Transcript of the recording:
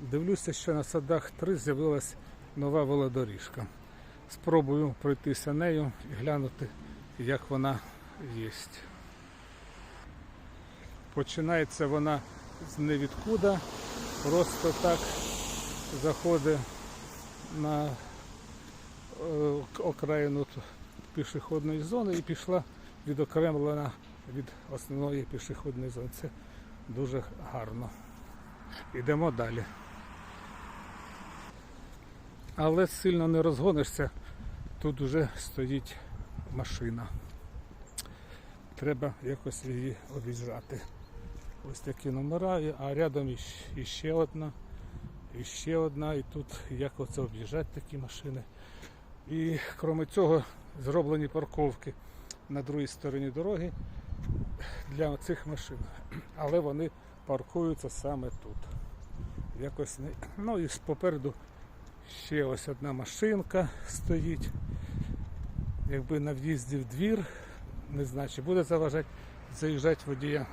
Дивлюся, що на садах 3 з'явилась нова велодоріжка. Спробую пройтися нею і глянути, як вона є. Починається вона з невідкуда, просто так заходить на е, окраїну пішохідної зони і пішла відокремлена від основної пішохідної зони. Це дуже гарно. Йдемо далі. Але сильно не розгонишся, тут вже стоїть машина. Треба якось її об'їжджати. Ось такі номера, а рядом іще одна, іще одна, і тут як оце об'їжджати такі машини. І крім цього, зроблені парковки на другій стороні дороги для цих машин. Але вони паркуються саме тут. Якось не. Ну і попереду ще ось одна машинка стоїть. Якби на в'їзді в двір, не знаю, чи буде заважати заїжджати водія